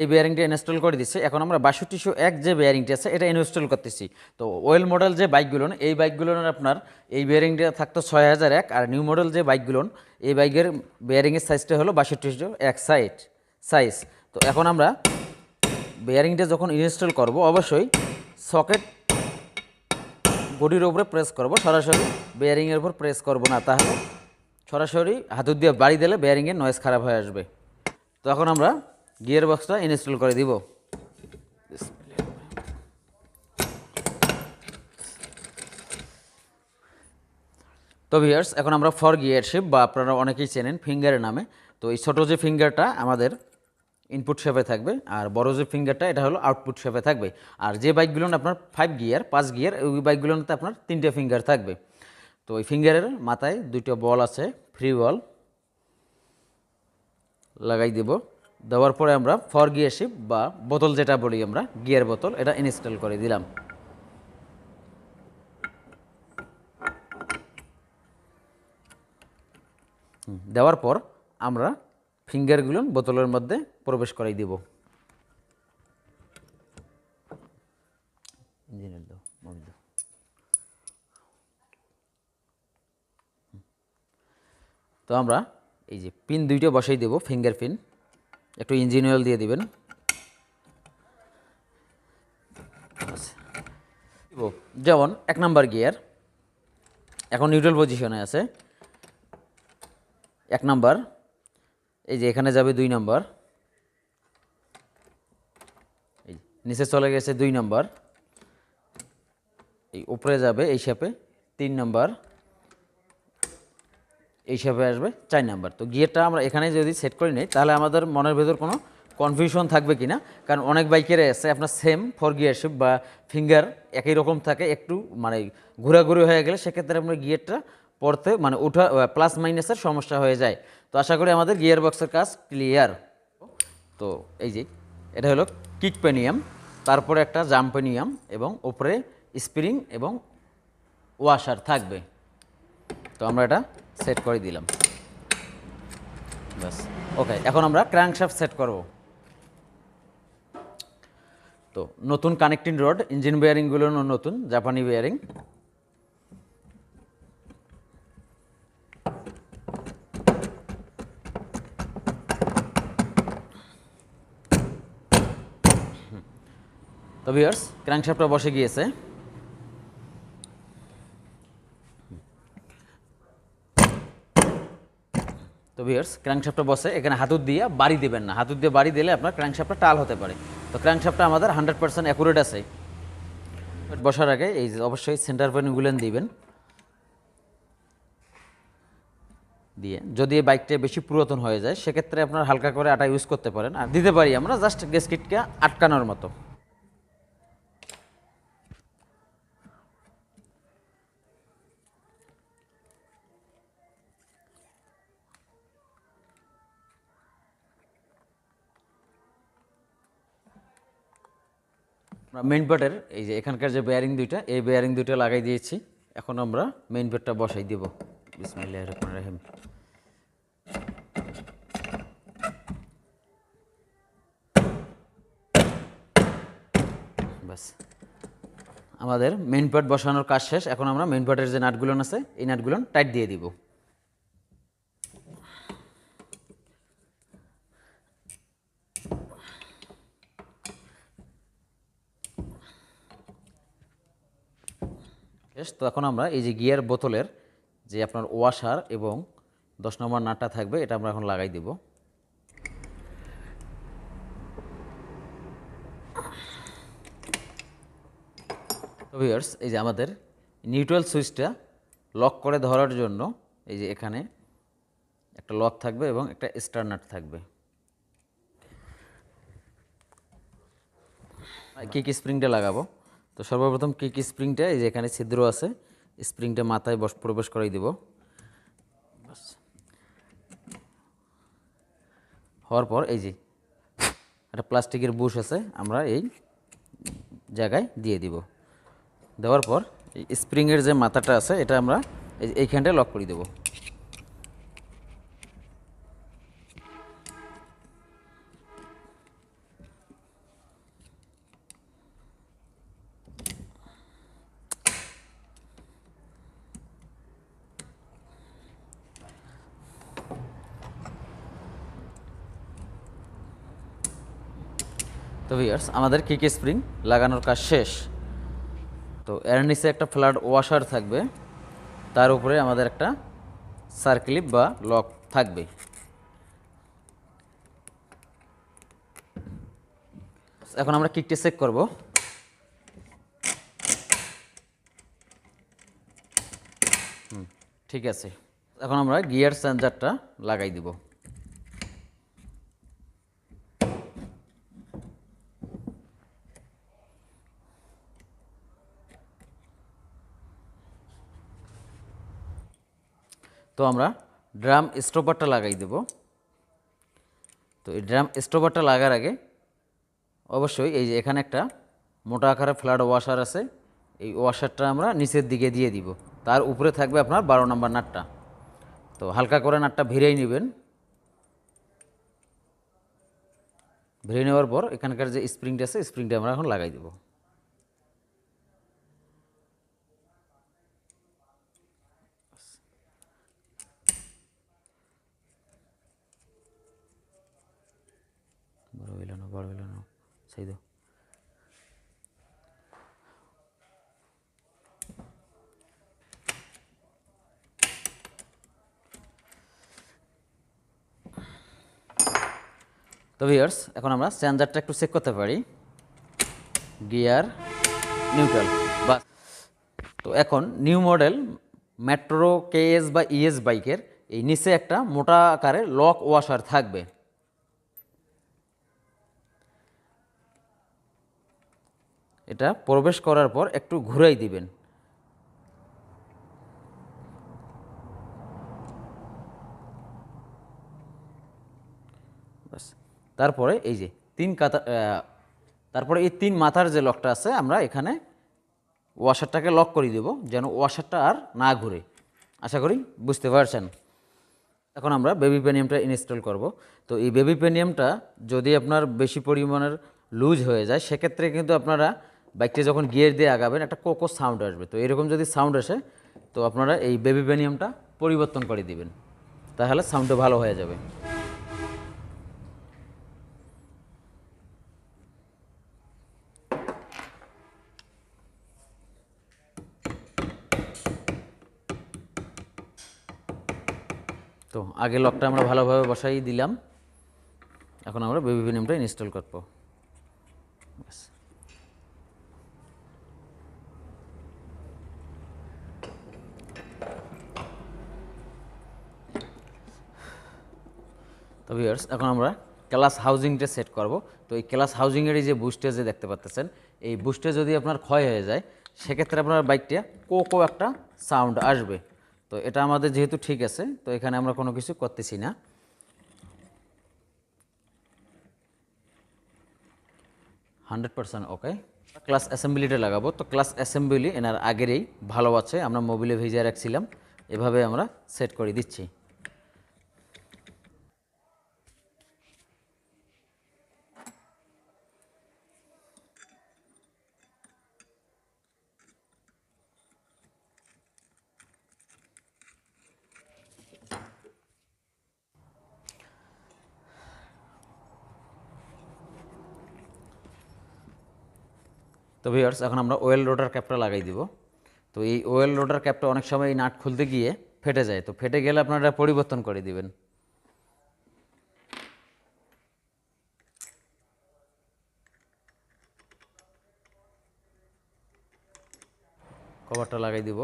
এই বেয়ারিংটা ইনস্টল করে দিচ্ছে এখন আমরা বাষট্টিশো এক যে বেয়ারিংটা আছে, এটা ইনস্টল করতেছি। তো ওয়েল মডেল যে বাইকগুলো এই বাইকগুলোর আপনার এই বেয়ারিংটা থাকতো ছয় হাজার এক, আর নিউ মডেল যে বাইকগুলো এই বাইকের বেয়ারিংয়ের সাইজটা হলো বাষট্টিশো এক সাইজ সাইজ তো এখন আমরা বেয়ারিংটা যখন ইনস্টল করব, অবশ্যই সকেট বডির উপরে প্রেস করব, সরাসরি বেয়ারিংয়ের উপর প্রেস করব না, তাহলে সরাসরি হাতুর দিয়ে বাড়ি দিলে বেয়ারিংয়ের নয়েজ খারাপ হয়ে আসবে। তো এখন আমরা গিয়ার বক্সটা ইনস্টল করে দিব। তো ভিয়ার্স এখন আমরা ফর গিয়ার শিপ বা আপনারা অনেকেই চেনেন ফিঙ্গারের নামে। তো এই ছোটো যে ফিঙ্গারটা আমাদের ইনপুট শেপে থাকবে আর বড় যে ফিঙ্গারটা এটা হলো আউটপুট শেপে থাকবে। আর যে বাইকগুলো আপনার ফাইভ গিয়ার পাঁচ গিয়ার ওই বাইকগুলোতে আপনার তিনটে ফিঙ্গার থাকবে। তো ওই ফিঙ্গারের মাথায় দুইটা বল আছে ফ্রি বল লাগাই দেব। দেওয়ার পরে আমরা ফর গিয়ার শিপ বা বোতল যেটা বলি আমরা গিয়ার বোতল, এটা ইনস্টল করে দিলাম। দেওয়ার পর আমরা ফিঙ্গারগুলো বোতলের মধ্যে প্রবেশ করাই দিব। তো আমরা এই যে পিন দুইটা বসাই দেব ফিঙ্গার পিন একটু ইঞ্জিন অয়েল দিয়ে দিবেন। দিব। যেমন, এক নাম্বার গিয়ার এখন নিউট্রাল পজিশনে আছে। এক নাম্বার। এই যে এখানে যাবে দুই নাম্বার। এই নিচে চলে গেছে দুই নাম্বার। এই উপরে যাবে এই শেপে তিন নাম্বার। এই শেপে আসবে, চার নাম্বার। তো গিয়ারটা আমরা এখানে যদি সেট করে নিই, তাহলে আমাদের মনের ভেতর কোনো কনফিউশন থাকবে কি না? কারণ অনেক বাইকের আছে, আপনার সেম ফোর গিয়ার শিপ বা ফিঙ্গার একই রকম থাকে, একটু মানে ঘোরাঘুরি হয়ে গেলে সেক্ষেত্রে আমরা গিয়ারটা পড়তে মানে উঠা প্লাস মাইনাসের সমস্যা হয়ে যায়। তো আশা করি আমাদের গিয়ার বক্সের কাজ ক্লিয়ার তো এই যে, এটা হলো কিক পেনিয়াম তারপরে একটা জাম্পেনিয়াম এবং ওপরে স্প্রিং এবং ওয়াশার থাকবে। তো আমরা এটা সেট করে দিলাম। ব্যাস। ওকে, এখন আমরা ক্র্যাঙ্কশাফট সেট করব। তো, নতুন কানেক্টিং রড, ইঞ্জিন বেয়ারিংগুলো নতুন, জাপানি বেয়ারিং তো ভিউয়ার্স ক্র্যাঙ্কশাফটটা বসে গিয়েছে। ভিউয়ার্স ক্র্যাঙ্কশাফটটা বসে, এখানে হাতুর দিয়ে বাড়ি দিবেন না। হাতুর দিয়ে বাড়ি দিলে আপনার ক্র্যাঙ্কশাফটটা টাল হতে পারে। তো ক্র্যাঙ্কশাফটটা আমাদের হান্ড্রেড পার্সেন্ট অ্যাকুরেট আছে। বসার আগে এই অবশ্যই সেন্টার পয়েন্টগুলো দিবেন। দিয়ে যদি এই বাইকটা বেশি পুরাতন হয়ে যায়, সেক্ষেত্রে আপনার হালকা করে আটা ইউজ করতে পারেন। আর দিতে পারি আমরা জাস্ট গেস্কিটকে আটকানোর মতো। আমরা মেইন পার্টের এই যে এখানকার যে বেয়ারিং দুইটা, এই বেয়ারিং দুইটা লাগাই দিয়েছি। এখন আমরা মেইন পার্টটা বসাই দিব। বিসমিল্লাহ রহমান রহিম ব্যাস। আমাদের মেইন পার্ট বসানোর কাজ শেষ। এখন আমরা মেইন পার্টের যে নাটগুলো আছে, এই নাটগুলো টাইট দিয়ে দিব। বেশ তো এখন আমরা এই যে গিয়ার বোতলের যে আপনার ওয়াশার এবং দশ নম্বর নাটটা থাকবে, এটা আমরা এখন লাগাই দেব। তো ভিউয়ার্স, এই যে আমাদের নিউট্রাল সুইচটা লক করে ধরার জন্য এই যে এখানে একটা লক থাকবে এবং একটা স্টার নাট থাকবে। কিক স্প্রিংটা লাগাবো? তো সর্বপ্রথম কিক স্প্রিংটা, এই যে এখানে ছিদ্র আছে, স্প্রিংটা মাথায় বস, প্রবেশ করাই দিব। হওয়ার পর এই যে একটা প্লাস্টিকের বুশ আছে, আমরা এই জায়গায় দিয়ে দিব। দেওয়ার পর এই স্প্রিংয়ের যে মাথাটা আছে, এটা আমরা এই এইখানটায় লক করে দেবো। তো ভিয়ার্স আমাদের কিক স্প্রিং লাগানোর কাজ শেষ। তো এর নিচে একটা ফ্ল্যাট ওয়াশার থাকবে। তার উপরে আমাদের একটা সার্ক্লিপ বা লক থাকবে। এখন আমরা কিকটি চেক করব। ঠিক আছে। এখন আমরা গিয়ার সেন্সারটা লাগাই দিব। তো আমরা ড্রাম স্টোপারটা লাগাই দেব। তো এই ড্রাম স্টোপারটা লাগার আগে অবশ্যই এই যে এখানে একটা মোটা আকারের ফ্ল্যাট ওয়াশার আছে, এই ওয়াশারটা আমরা নিচের দিকে দিয়ে দিব। তার উপরে থাকবে আপনার বারো নম্বর নাটটা। তো হালকা করে নাটটা ভিড়েই নেবেন। ভিড়ে নেওয়ার পর এখানকার যে স্প্রিংটা আছে, স্প্রিংটা আমরা এখন লাগাই দেবো। বড় হইল না। সেই দাও তো ভিয়ার্স এখন আমরা স্ট্যান্ডার্ডটা একটু চেক করতে পারি। গিয়ার নিউট্রাল বা তো এখন নিউ মডেল মেট্রো কেএস বা ইএস বাইকের এই নিচে একটা মোটা আকারের লক ওয়াশার থাকবে। এটা প্রবেশ করার পর একটু ঘুরাই দিবেন। তারপরে এই যে তিন কাতা তারপরে এই তিন মাথার যে লকটা আছে, আমরা এখানে ওয়াশারটাকে লক করে দেব, যেন ওয়াশারটা আর না ঘুরে। আশা করি বুঝতে পারছেন? এখন আমরা বেবি পেনিয়ামটা ইনস্টল করব। তো এই বেবি পেনিয়ামটা যদি আপনার বেশি পরিমাণের লুজ হয়ে যায়, সেক্ষেত্রে কিন্তু আপনারা বাইকটি যখন গিয়ার দিয়ে আগাবেন, একটা কোকো সাউন্ড আসবে। তো এরকম যদি সাউন্ড আসে, তো আপনারা এই বেবি পেনিয়ামটা পরিবর্তন করে দিবেন। তাহলে সাউন্ডটা ভালো হয়ে যাবে। তো আগে লকটা আমরা ভালোভাবে বসাই দিলাম। এখন আমরা বেবি পেনিয়ামটা ইনস্টল করব ব্যাস। তো ভিউয়ার্স এখন আমরা ক্লাস হাউজিংটা সেট করব। তো এই ক্লাস হাউজিংয়ের যে বুস্টে যে দেখতে পাচ্ছেন এই বুস্টে যদি আপনার ক্ষয় হয়ে যায়, সেক্ষেত্রে আপনার বাইকটা কো কো একটা সাউন্ড আসবে। তো এটা আমাদের যেহেতু ঠিক আছে, তো এখানে আমরা কোনো কিছু করতেছি না। হান্ড্রেড পার্সেন্ট ওকে ক্লাস অ্যাসেম্বলিটা লাগাবো। তো ক্লাস অ্যাসেম্বলি এনার আগেরই ভালো আছে, আমরা মোবিলে ভিজিয়ে রাখছিলাম। এভাবে আমরা সেট করে দিচ্ছি। তো ভিউয়ার্স এখন আমরা ওয়েল রোডার ক্যাপটা লাগাই দিব। তো এই ওয়েল রোডার ক্যাপটা অনেক সময় এই নাট খুলতে গিয়ে ফেটে যায়। তো ফেটে গেলে আপনারা পরিবর্তন করে দিবেন। কভারটা লাগাই দিব।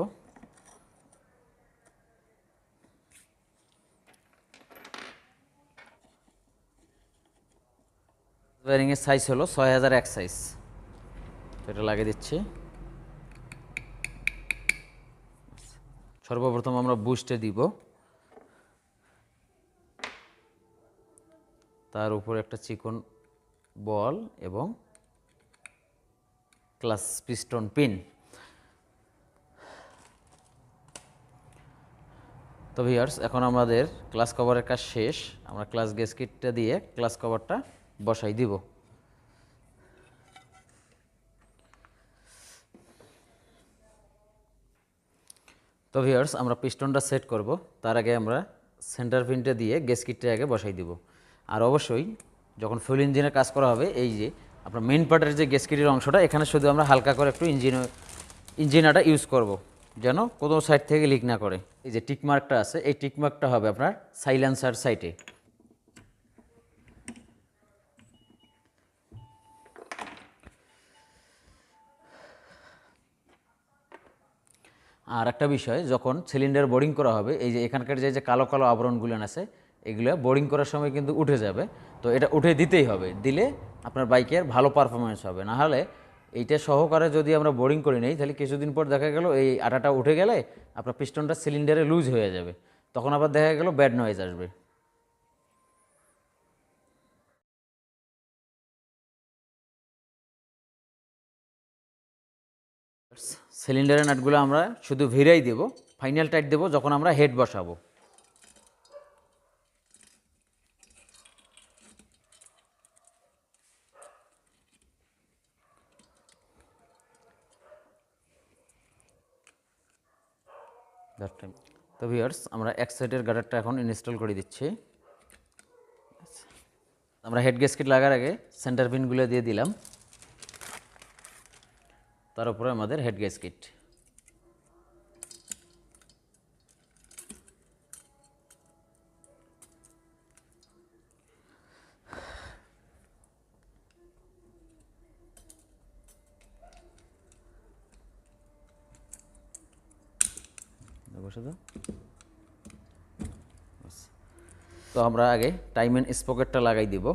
ওয়ারিংয়ের সাইজ হলো ছয় হাজার এক সাইজ এটা লাগিয়ে দিচ্ছি। সর্বপ্রথম আমরা বুস্টে দিব। তার উপরে একটা চিকন বল এবং ক্লাস পিস্টন পিন। তো ভিউয়ার্স, এখন আমাদের ক্লাস কভারের কাজ শেষ। আমরা ক্লাস গেস্কিটটা দিয়ে ক্লাস কভারটা বসাই দিব। তো ভিউয়ার্স, আমরা পিস্টনটা সেট করব। তার আগে আমরা সেন্টার পিনটা দিয়ে গ্যাস কিটটা আগে বসাই দিব। আর অবশ্যই যখন ফুল ইঞ্জিনের কাজ করা হবে, এই যে আপনার মেন পার্টের যে গ্যাসকিটের অংশটা, এখানে শুধু আমরা হালকা করে একটু ইঞ্জিন, ইঞ্জিনাটা ইউজ করব। যেন কোনো সাইড থেকে লিক না করে। এই যে টিকমার্কটা আছে, এই টিকমার্কটা হবে আপনার সাইলেন্সার সাইটে। আর একটা বিষয়, যখন সিলিন্ডার বোরিং করা হবে, এই যে এখানকার যে যে কালো কালো আবরণগুলো আছে, এগুলো বোরিং করার সময় কিন্তু উঠে যাবে। তো এটা উঠে দিতেই হবে। দিলে আপনার বাইকের ভালো পারফরমেন্স হবে। না হলে এইটা সহকারে যদি আমরা বোরিং করি নেই, তাহলে কিছুদিন পর দেখা গেল এই আটাটা উঠে গেলে আপনার পিস্টনটা সিলিন্ডারে লুজ হয়ে যাবে। তখন আবার দেখা গেল ব্যাড নয়েজ আসবে। সিলিন্ডারের নাটগুলো আমরা শুধু ভিড়াই দেব ফাইনাল টাইট দেব যখন আমরা হেড বসাবো. তো ভিউয়ার্স আমরা এক সাইডের গার্ডারটা এখন ইনস্টল করে দিচ্ছি। আমরা হেড গ্যাসকেট লাগার আগে সেন্টার পিনগুলো দিয়ে দিলাম। তার উপরে আমাদের হেড গ্যাসকেট বসে। তো আমরা আগে টাইম এন্ড স্পকেটটা লাগাই দিব।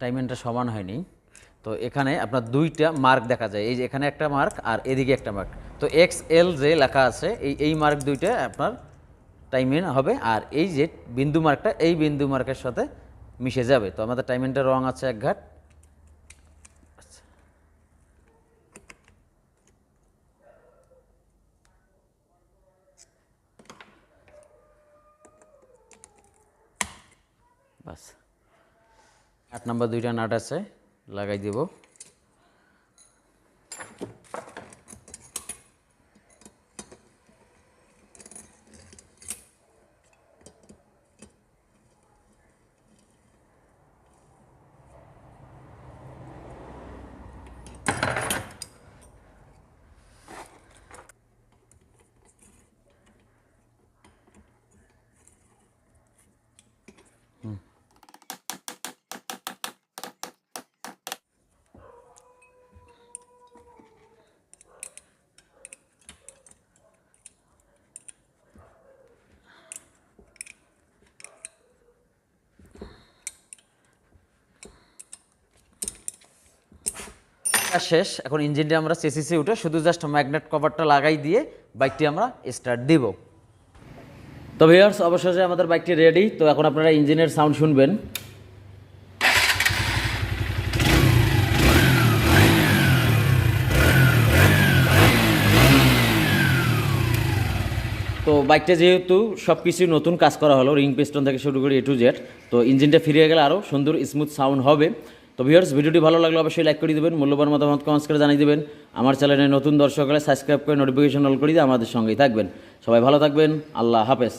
টাইমেনটা সমান হয়নি। তো এখানে আপনার দুইটা মার্ক দেখা যায়। এই যে এখানে একটা মার্ক আর এদিকে একটা মার্ক। তো এক্স, এল যে লেখা আছে। এই এই মার্ক দুইটা আপনার টাইমেন হবে আর এই যে বিন্দু মার্কটা, এই বিন্দু মার্কের সাথে মিশে যাবে। তো আমাদের টাইমেনটা রং আছে এক ঘাট বাস আট নাম্বার দুইটা নাট আছে লাগাই দিব। কাজ শেষ। এখন ইঞ্জিনটা আমরা চেসিসে উঠে শুধু জাস্ট ম্যাগনেট কভারটা লাগাই দিয়ে বাইকটি আমরা স্টার্ট দিব। তো ভিউয়ার্স অবশেষে আমাদের বাইকটি রেডি তো এখন আপনারা ইঞ্জিনের সাউন্ড শুনবেন। তো বাইকটা যেহেতু সব কিছু নতুন কাজ করা হলো রিং পিস্টন থেকে শুরু করে এ টু জেড তো ইঞ্জিনটা ফিরে গেলে আরও সুন্দর স্মুথ সাউন্ড হবে। তো ভিউয়ার্স ভিডিওটি ভালো লাগলে অবশ্যই লাইক করে দেবেন, মূল্যবান মতামত কমেন্টস করে জানিয়ে দেবেন। আমার চ্যানেলে নতুন দর্শক হলে সাবস্ক্রাইব করে নোটিফিকেশন অল করে দিয়ে আমাদের সঙ্গেই থাকবেন। সবাই ভালো থাকবেন, আল্লাহ হাফেজ।